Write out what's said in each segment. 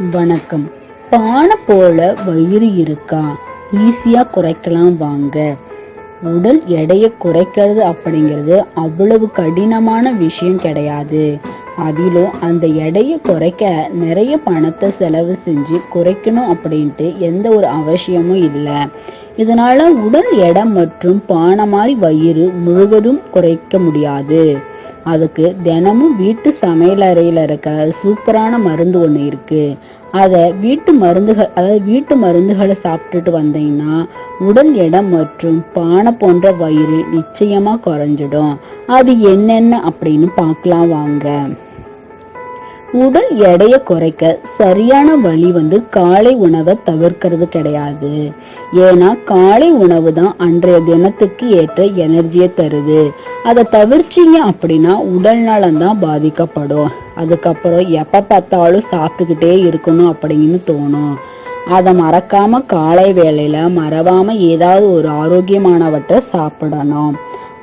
வணக்கம். பானை போல வயிறு இருக்கா? ஈஸியா குறைக்கலாம் வாங்க. உடல் எடையை குறைக்கிறது அப்படிங்கிறது அவ்வளவு கடினமான விஷயம் கிடையாது. அதிலும் அந்த எடையை குறைக்க நிறைய பணத்தை செலவு செஞ்சு குறைக்கணும் அப்படின்ட்டு எந்த ஒரு அவசியமும் இல்லை. இதனால உடல் எடை மற்றும் பானை மாதிரி வயிறு முழுவதும் குறைக்க முடியாது. அதுக்கு தினமும் வீட்டு சமையலறையில் இருக்க சூப்பரான மருந்து ஒன்று இருக்குது அதை வீட்டு மருந்துகள் அதாவது வீட்டு மருந்துகளை சாப்பிட்டுட்டு வந்தீங்கன்னா உடல் இடம் மற்றும் பானை போன்ற வயிறு நிச்சயமாக குறைஞ்சிடும். அது என்னென்ன அப்படின்னு பார்க்கலாம் வாங்க. உடல் எடையை குறைக்க சரியான வழி வந்து காலை உணவை தவிர்க்கிறது கிடையாது. ஏன்னா காலை உணவு தான் அன்றைய தினத்துக்கு ஏற்ற எனர்ஜியை தருது. அதை தவிர்ச்சிங்க அப்படின்னா உடல் நலம் தான் பாதிக்கப்படும். அதுக்கப்புறம் எப்போ பார்த்தாலும் சாப்பிட்டுக்கிட்டே இருக்கணும் அப்படின்னு தோணும். அதை மறக்காம காலை வேளையில மறவாம ஏதாவது ஒரு ஆரோக்கியமானவற்றை சாப்பிடணும்.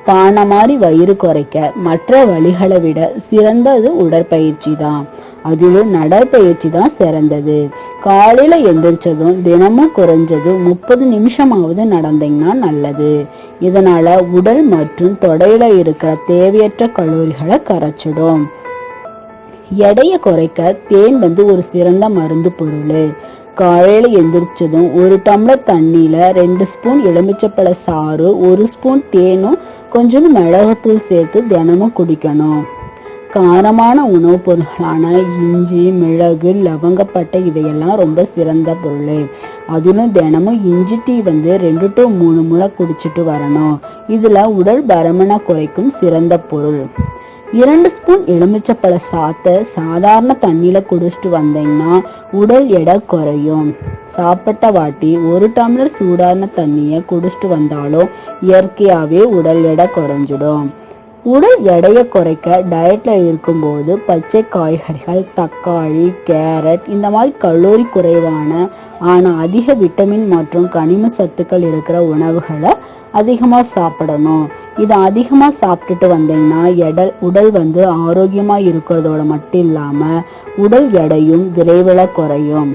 பானை மாதிரி வயிறு குறைக்க மற்ற வழிகளை விட சிறந்தது உடற்பயிற்சி தான். அதிலும் நடைப்பயிற்சி தான் சிறந்தது. காலையில எந்திரிச்சதும் தினமும் குறைஞ்சது முப்பது நிமிஷமாவது நடந்தீங்கன்னா நல்லது. இதனால உடல் மற்றும் தொடையில இருக்கிற தேவையற்ற கலோரிகளை கரைச்சிடும். எடையை குறைக்க தேன் வந்து ஒரு சிறந்த மருந்து பொருள். காலையில எந்திரிச்சதும் ஒரு டம்ளர் தண்ணியில ரெண்டு ஸ்பூன் எலுமிச்சப்பழ சாறு ஒரு ஸ்பூன் தேனும் கொஞ்சம் மிளகுத்தூள் சேர்த்து தினமும் குடிக்கணும். காரமான உணவுப் பொருட்களான இஞ்சி மிளகு லவங்கப்பட்டை இதையெல்லாம் ரொம்ப சிறந்த பொருள். அதிலும் தினமும் இஞ்சி டீ வந்து ரெண்டு டு மூணு முறை குடிச்சிட்டு வரணும். இதில் உடல் பருமனை குறைக்கும் சிறந்த பொருள். இரண்டு ஸ்பூன் எலுமிச்சப்பழ சாத்தை சாதாரண தண்ணியில் குடிச்சிட்டு வந்தீங்கன்னா உடல் எடை குறையும். சாப்பிட்ட வாட்டி ஒரு டம்ளர் சூடான தண்ணியை குடிச்சிட்டு வந்தாலும் இயற்கையாகவே உடல் எடை குறைஞ்சிடும். உடல் எடையை குறைக்க டயட்ல இருக்கும்போது பச்சை காய்கறிகள் தக்காளி கேரட் இந்த மாதிரி கலோரி குறைவான ஆனால் அதிக விட்டமின் மற்றும் கனிம சத்துக்கள் இருக்கிற உணவுகளை அதிகமாக சாப்பிடணும். இதை அதிகமாக சாப்பிட்டுட்டு வந்தீங்கன்னா எடல் உடல் வந்து ஆரோக்கியமாக இருக்கிறதோட மட்டும் இல்லாமல் உடல் எடையும் விரைவில் குறையும்.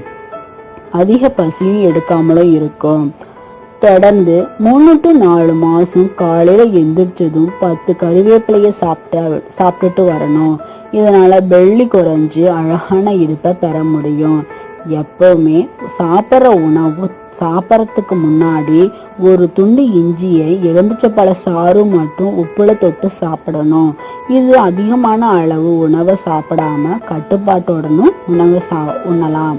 அதிக பசியும் எடுக்காமலும் இருக்கும். தொடர்ந்து மூணு டு நாலு மாசம் காலையில எந்திரிச்சதும் பத்து கருவேப்பிலைய சாப்பிட்ட சாப்பிட்டுட்டு வரணும். இதனால வெள்ளி குறைஞ்சு அழகான இடுப்பை பெற முடியும். எப்பவுமே சாப்பிட்ற உணவு சாப்பிட்றதுக்கு முன்னாடி ஒரு துண்டு இஞ்சியை எலும்பிச்சப்பழ சாறு மட்டும் உப்புல தொட்டு சாப்பிடணும். இது அதிகமான அளவு உணவை சாப்பிடாம கட்டுப்பாட்டோடனும் உணவை சா உண்ணலாம்.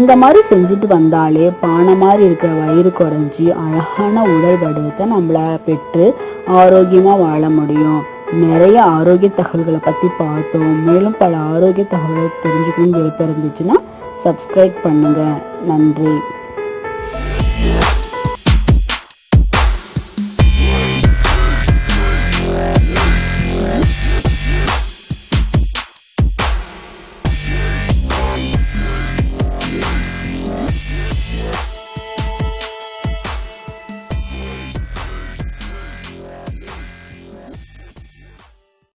இந்த மாதிரி செஞ்சுட்டு வந்தாலே பானை மாதிரி இருக்கிற வயிறு குறைஞ்சி அழகான உடல் வடிவத்தை நம்மள பெற்று ஆரோக்கியமாக வாழ முடியும். நிறைய ஆரோக்கிய தகவல்களை பற்றி பார்த்தோம். மேலும் பல ஆரோக்கிய தகவலை தெரிஞ்சுக்கணும்னு விருப்பம் இருந்துச்சுன்னா சப்ஸ்கிரைப் பண்ணுங்கள் நன்றி.